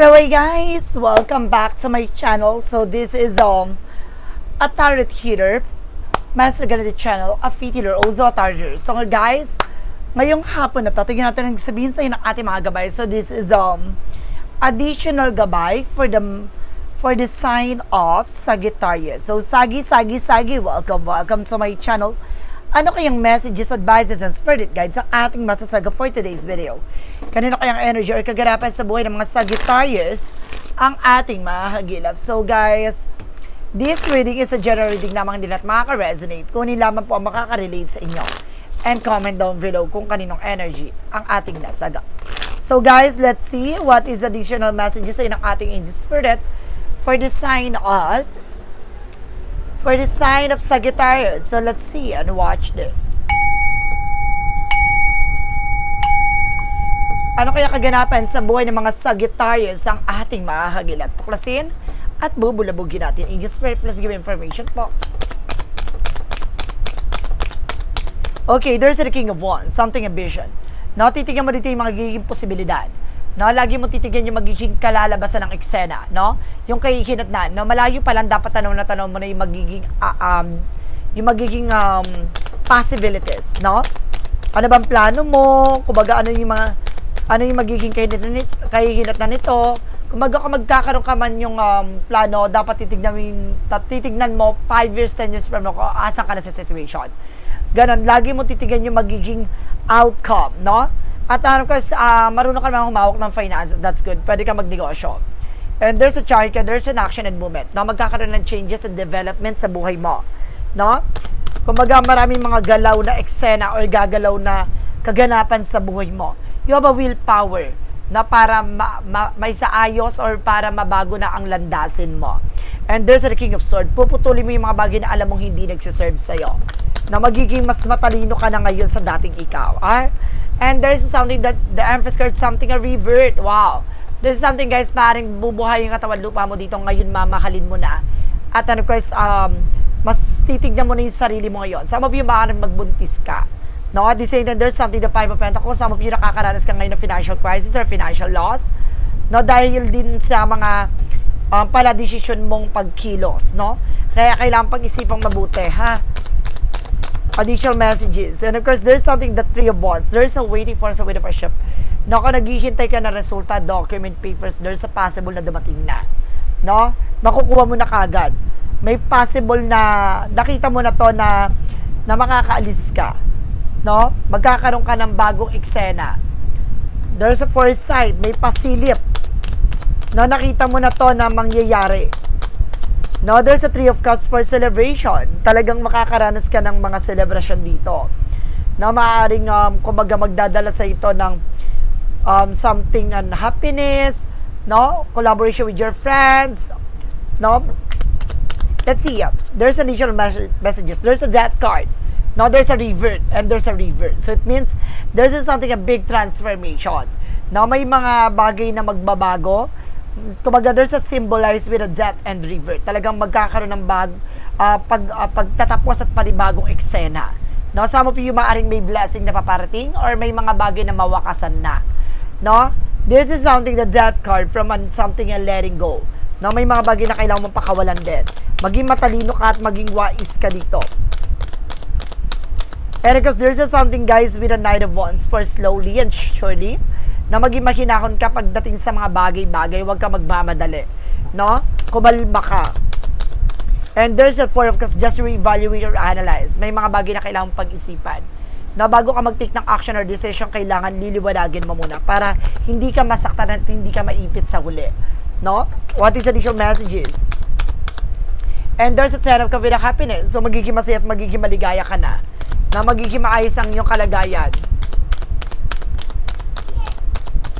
Hello guys! Welcome back to my channel. So this is um a tarot healer. Master Ganito channel, a feet healer, also a tarot. So guys, ngayong hapon na to, tingnan natin ang sabihin sa ng ating mga gabay. So this is um additional gabay for the for the sign of Sagittarius. So Sagi, Sagi, Sagi, welcome, welcome to my channel. Ano kayang messages, advices, and spirit guides ang ating masasaga for today's video? Kanino kayang energy or kaganapan sa buhay ng mga Sagittarius ang ating mahagilap? So guys, this reading is a general reading lamang din at makaka-resonate kung hindi lamang po ang makaka-relate sa inyo. And comment down below kung kaninong energy ang ating nasaga. So guys, let's see what is additional messages sa ng ating angel spirit for the sign of for the sign of Sagittarius. So let's see and watch this. Ano kaya kaganapan sa buhay ng mga Sagittarius ang ating mahahagilat? Tuklasin at bubulabugin natin. Angel Spirit, please give information po. Okay, there's the King of Wands, something a vision. No, titignan mo dito yung magiging posibilidad. No, lagi mo titignan yung magiging kalalabasan ng eksena, no? Yung kay hinatnan, no, malayo pa lang dapat tanong na tanong mo na yung magiging ah, um yung magiging um, possibilities, no? Ano bang plano mo? Kumbaga ano yung mga ano yung magiging kahinat na nito? Kumbaga kung magkakaroon ka man yung um, plano, dapat titignan mo, titignan mo 5 years, 10 years from now, asan ka na sa situation. Ganon, lagi mo titignan yung magiging outcome, no? At ano ka, uh, marunong ka naman humawak ng finance, that's good. Pwede ka magnegosyo. And there's a chart ka, there's an action and movement, no? Magkakaroon ng changes and development sa buhay mo, no? Kumbaga maraming mga galaw na eksena or gagalaw na kaganapan sa buhay mo. You have a willpower na para ma, ma, may saayos or para mabago na ang landasin mo. And there's the King of Swords. Puputulin mo yung mga bagay na alam mong hindi nagsiserve sa'yo. Na magiging mas matalino ka na ngayon sa dating ikaw. Ah? And there's something that the emphasis card, something a revert. Wow. There's something guys, parang bubuhay yung katawan lupa mo dito ngayon, mamahalin mo na. At ano guys, um, mas titignan mo na yung sarili mo ngayon. Some of you maaaring magbuntis ka. No, at the same time, there's something the Five of Pentacles. Some of you nakakaranas ka ngayon ng financial crisis or financial loss. No, dahil din sa mga um, pala decision mong pagkilos, no? Kaya kailangan pag-isipang mabuti, ha? Additional messages. And of course, there's something the Three of Wands. There's a waiting for sa waiting for ship. No, kung naghihintay ka na resulta, document, papers, there's a possible na dumating na. No? Makukuha mo na kagad. May possible na, nakita mo na to na, na makakaalis ka. No? Magkakaroon ka ng bagong eksena. There's a foresight, may pasilip. No, nakita mo na to na mangyayari. No, there's a Three of Cups for celebration. Talagang makakaranas ka ng mga celebration dito. No, maaaring um, kumbaga magdadala sa ito ng um, something and happiness, no? Collaboration with your friends, no? Let's see. uh, There's additional mes- messages. There's a death card. No, there's a revert and there's a revert. So it means there's something a big transformation. No, may mga bagay na magbabago. Kumbaga there's a symbolize with a death and revert. Talagang magkakaroon ng bag ah, pag ah, pagtatapos at panibagong eksena. No, some of you maaring may blessing na paparating or may mga bagay na mawakasan na. No? This is something the death card from an, something and letting go. No, may mga bagay na kailangan mong pakawalan din. Maging matalino ka at maging wais ka dito. And because there's a something guys with a Knight of Wands for slowly and surely na maging mahinahon ka pagdating sa mga bagay-bagay, huwag ka magmamadali. No? Kumalma ka. And there's a four of cups, just reevaluate or analyze. May mga bagay na kailangan pag-isipan. Na bago ka mag-take ng action or decision, kailangan liliwanagin mo muna para hindi ka masaktan at hindi ka maipit sa huli. No? What is additional messages? And there's a ten of cup with happiness. So magiging masaya at magiging maligaya ka na. Na magiging maayos ang iyong kalagayan.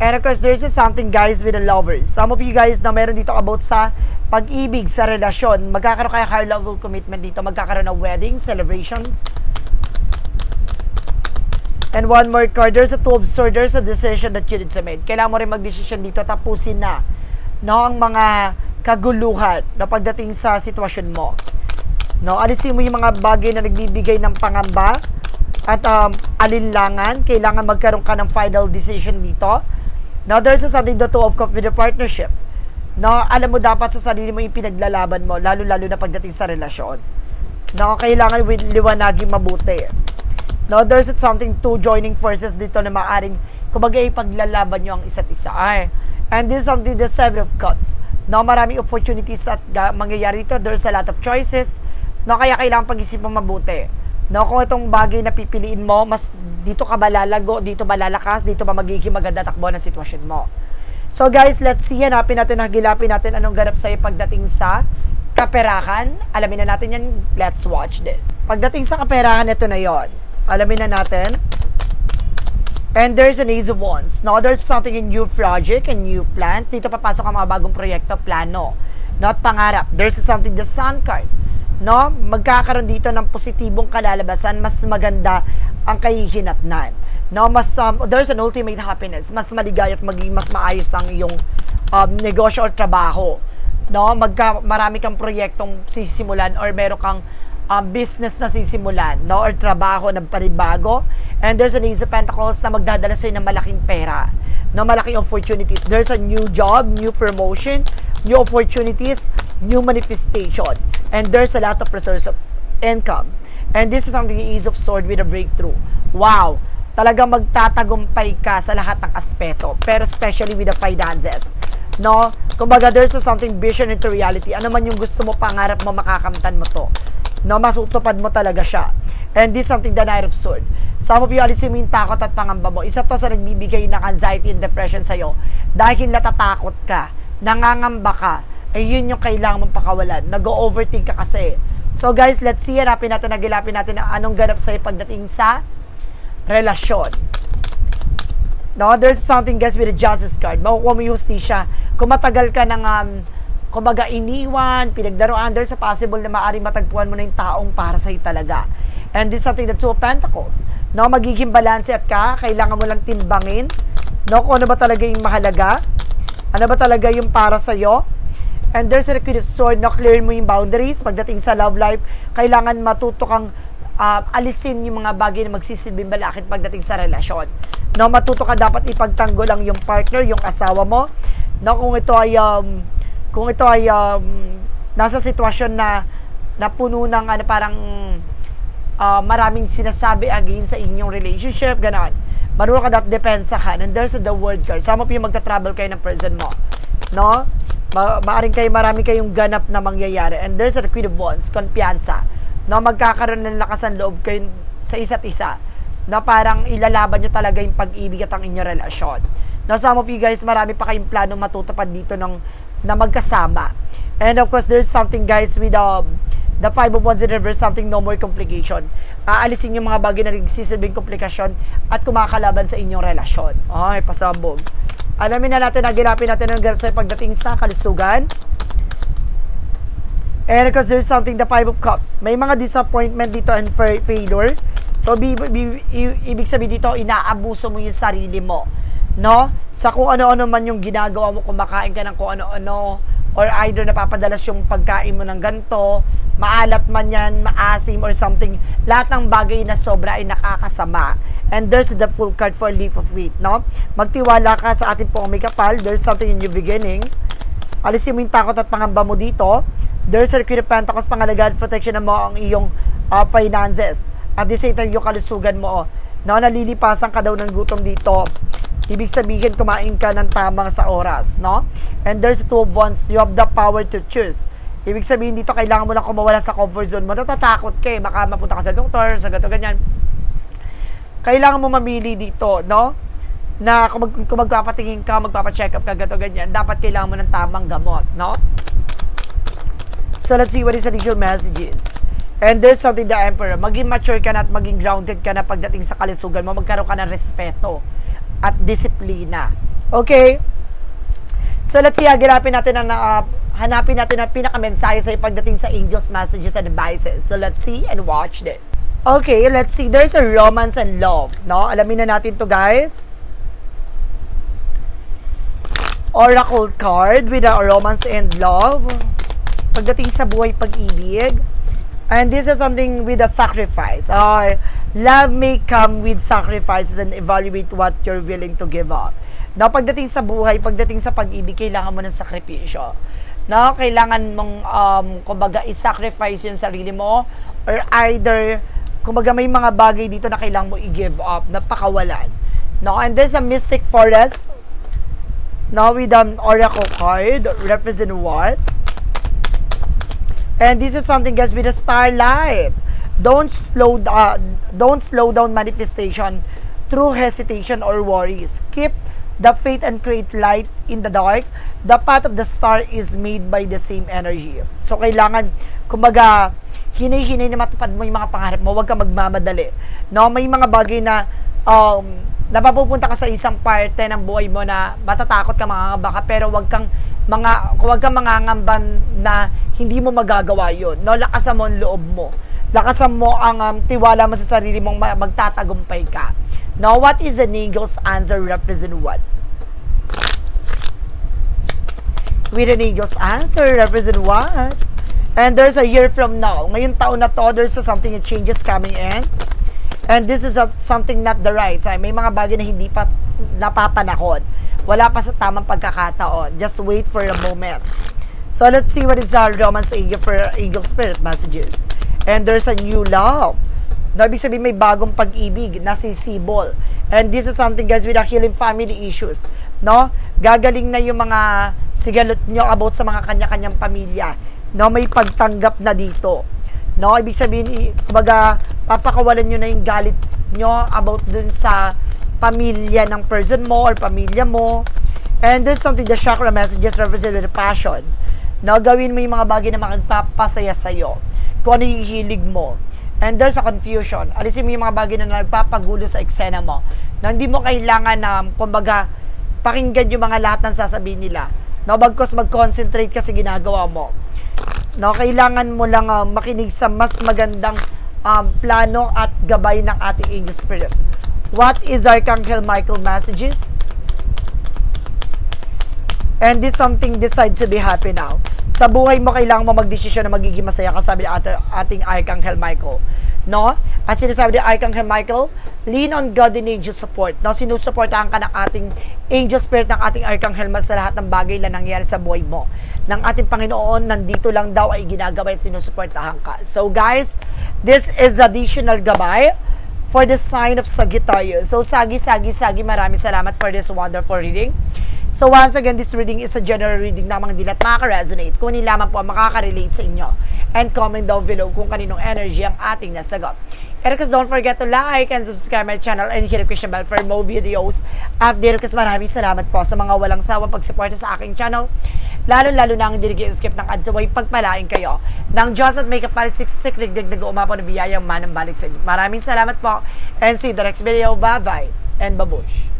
And of course, there's something guys with the lovers. Some of you guys na meron dito about sa pag-ibig, sa relasyon. Magkakaroon kaya higher level commitment dito. Magkakaroon ng wedding, celebrations. And one more card, there's a two of swords, there's a decision that you need to make. Kailangan mo rin mag-decision dito, tapusin na no, ang mga kaguluhan na pagdating sa sitwasyon mo. No, alisin mo yung mga bagay na nagbibigay ng pangamba at um, alinlangan. Kailangan magkaroon ka ng final decision dito Now, there's something the two of with a partnership. No, alam mo dapat sa sarili mo yung pinaglalaban mo, lalo-lalo na pagdating sa relasyon. No, kailangan liwanagin mabuti. No, there's something to joining forces dito na maaring kumbaga ipaglalaban nyo ang isa't isa. Ay. And this is something the seven of cups. No, maraming opportunities at ga- mangyayari dito. There's a lot of choices. No, kaya kailangan pag-isipan mabuti. No, kung itong bagay na pipiliin mo, mas dito ka malalago, dito malalakas, dito pa magiging maganda takbo ng sitwasyon mo. So guys, let's see. Hanapin natin, hagilapin natin anong ganap sa'yo pagdating sa kaperahan. Alamin na natin yan. Let's watch this. Pagdating sa kaperahan, ito na yon. Alamin na natin. And there's an Ace of Wands. Now, there's something in new project and new plans. Dito papasok ang mga bagong proyekto, plano. Not pangarap. There's something, the Sun card. No? Magkakaroon dito ng positibong kalalabasan. Mas maganda ang kahihinatnan. No? Mas, um, there's an ultimate happiness. Mas maligaya at maging mas maayos ang iyong um, negosyo or trabaho. No? Magka, marami kang proyektong sisimulan or meron kang um, business na sisimulan, no? Or trabaho na panibago. And there's an Ace of Pentacles na magdadala sa'yo ng malaking pera. No, malaking opportunities. There's a new job, new promotion, new opportunities, new manifestation. And there's a lot of resource of income. And this is something the Ace of Sword with a breakthrough. Wow! Talagang magtatagumpay ka sa lahat ng aspeto. Pero especially with the finances. No? Kumbaga, there's a something vision into reality. Ano man yung gusto mo, pangarap mo, makakamtan mo to. No, mas utupad mo talaga siya. And this is something the Knight of Sword. Some of you, alisin mo yung takot at pangamba mo. Isa to sa nagbibigay ng anxiety and depression sa'yo. Dahil natatakot ka, nangangamba ka, ay yun yung kailangan mong pakawalan. Nag-overthink ka kasi. So guys, let's see. Hanapin natin, nagilapin natin na anong ganap sa'yo pagdating sa relasyon. No, there's something guys with the justice card. Makukuha mo yung hustisya. Kung matagal ka ng um, kumbaga iniwan, pinagdaroan, there's a possible na maaaring matagpuan mo na yung taong para sa'yo talaga. And this is something the two of pentacles. No, magiging balanse at ka, kailangan mo lang timbangin. No, kung ano ba talaga yung mahalaga. Ano ba talaga yung para sa'yo. And there's a queen of sword, no, clear mo yung boundaries. Pagdating sa love life, kailangan matuto kang uh, alisin yung mga bagay na magsisilbing balakid pagdating sa relasyon. No, matuto ka dapat ipagtanggol lang yung partner, yung asawa mo. No, kung ito ay um, kung ito ay um, nasa sitwasyon na napuno ng ano parang uh, maraming sinasabi against sa inyong relationship, ganon. Marunong ka dapat depensa ka. And there's the word card. Some of you magta-travel kayo ng person mo. No? Ma maaring kayo, marami kayong ganap na mangyayari. And there's the Queen of Wands, konpiyansa. No? Magkakaroon ng lakas ng loob kayo sa isa't isa. Na parang ilalaban nyo talaga yung pag-ibig at ang inyong relasyon. Now, some of you guys, marami pa kayong plano matutupad dito ng, na magkasama. And of course, there's something guys with um, the five of wands in reverse, something no more complication. Aalisin yung mga bagay na nagsisilbing komplikasyon at kumakalaban sa inyong relasyon. Ay, pasabog. Alamin na natin, nagilapin natin ang ganap sa pagdating sa kalusugan. And because there's something, the five of cups. May mga disappointment dito and fa- failure. So, bi- bi- ibig sabihin dito, inaabuso mo yung sarili mo. No? Sa kung ano-ano man yung ginagawa mo, kumakain ka ng kung ano-ano, or either napapadalas yung pagkain mo ng ganto, maalat man yan, maasim or something, lahat ng bagay na sobra ay nakakasama. And there's the full card for leaf of wheat, no? Magtiwala ka sa ating pong kapal, there's something in your beginning. Alisin mo yung takot at pangamba mo dito. There's a Queen of Pentacles, pangalagaan, protection mo ang iyong uh, finances. At the same time, yung kalusugan mo, oh. no? Nalilipasan ka daw ng gutom dito. Ibig sabihin, kumain ka ng tamang sa oras, no? And there's two of wands, you have the power to choose. Ibig sabihin dito, kailangan mo lang kumawala sa comfort zone mo. Natatakot ka eh, baka mapunta ka sa doktor, sa gato, ganyan. Kailangan mo mamili dito, no? Na kung, mag, kung magpapatingin ka, magpapacheck up ka, gato, ganyan, dapat kailangan mo ng tamang gamot, no? So let's see what is additional messages. And there's something the Emperor, maging mature ka na at maging grounded ka na pagdating sa kalisugan mo, magkaroon ka ng respeto at disiplina. Okay? So let's see, hagilapin natin ang uh, hanapin natin ang pinakamensahe sa pagdating sa angels, messages, and advices. So let's see and watch this. Okay, let's see. There's a romance and love. No? Alamin na natin to guys. Oracle card with a romance and love. Pagdating sa buhay pag-ibig. And this is something with a sacrifice. Uh, love may come with sacrifices and evaluate what you're willing to give up. No, pagdating sa buhay, pagdating sa pag-ibig, kailangan mo ng sakripisyo. No, kailangan mong um, kumbaga i-sacrifice yung sarili mo or either kumbaga may mga bagay dito na kailangan mo i-give up, na pakawalan. No, and there's a mystic forest. Now with an oracle card, represent what? And this is something guys with a starlight. Don't slow down don't slow down manifestation through hesitation or worries. Keep the faith and create light in the dark. The path of the star is made by the same energy. So kailangan kumbaga hinay-hinay na matupad mo yung mga pangarap mo, huwag ka magmamadali. No, may mga bagay na um, napapupunta ka sa isang parte ng buhay mo na matatakot ka mangangamba ka pero wag kang mga huwag kang mangangamba na hindi mo magagawa yon no lakasan mo ang loob mo lakasan mo ang um, tiwala mo sa sarili mong ma- magtatagumpay ka now what is an eagle's answer represent what with an eagle's answer represent what and there's a year from now ngayong taon na to there's a something that changes coming in And this is a, something not the right time. May mga bagay na hindi pa napapanahon. Wala pa sa tamang pagkakataon. Just wait for a moment. So let's see what is our romance eagle for eagle spirit messages. And there's a new love. No, ibig sabihin may bagong pag-ibig na sisibol. And this is something guys with a healing family issues. No? Gagaling na yung mga sigalot nyo about sa mga kanya-kanyang pamilya. No, may pagtanggap na dito. No, ibig sabihin, kumbaga, papakawalan nyo na yung galit nyo about dun sa pamilya ng person mo or pamilya mo. And there's something, the chakra messages represent the passion. No, gawin mo yung mga bagay na magpapasaya sa'yo. Kung ano yung hilig mo. And there's a confusion. Alisin mo yung mga bagay na nagpapagulo sa eksena mo. Na hindi mo kailangan na, kumbaga, pakinggan yung mga lahat ng sasabihin nila. No, bagkos mag-concentrate ka sa ginagawa mo no kailangan mo lang ah, makinig sa mas magandang um, plano at gabay ng ating angel spirit what is Archangel Michael messages and this something decide to be happy now sa buhay mo kailangan mo magdesisyon na magiging masaya ka sabi ng ating, Archangel Michael no at sinasabi ni Archangel Michael lean on God and angel support no sinusuportahan ka ng ating angel spirit ng ating Archangel mas sa lahat ng bagay na nangyayari sa buhay mo ng ating Panginoon nandito lang daw ay ginagabay at sinusuportahan ka so guys this is additional gabay for the sign of Sagittarius. So, Sagi, Sagi, Sagi, maraming salamat for this wonderful reading. So, once again, this reading is a general reading lamang din at makaka-resonate kung hindi lamang po makaka-relate sa inyo. And comment down below kung kaninong energy ang ating nasagot. And of course, don't forget to like and subscribe my channel and hit the question bell for more videos. Update kasi maraming salamat po sa mga walang sawang pagsuporta sa aking channel. Lalo-lalo na ang hindi skip ng ads away pagpalain kayo ng Diyos at may kapalit siksik ligdig na umapo na biyayang manang balik sa inyo. Maraming salamat po and see you the next video. Bye-bye and babush.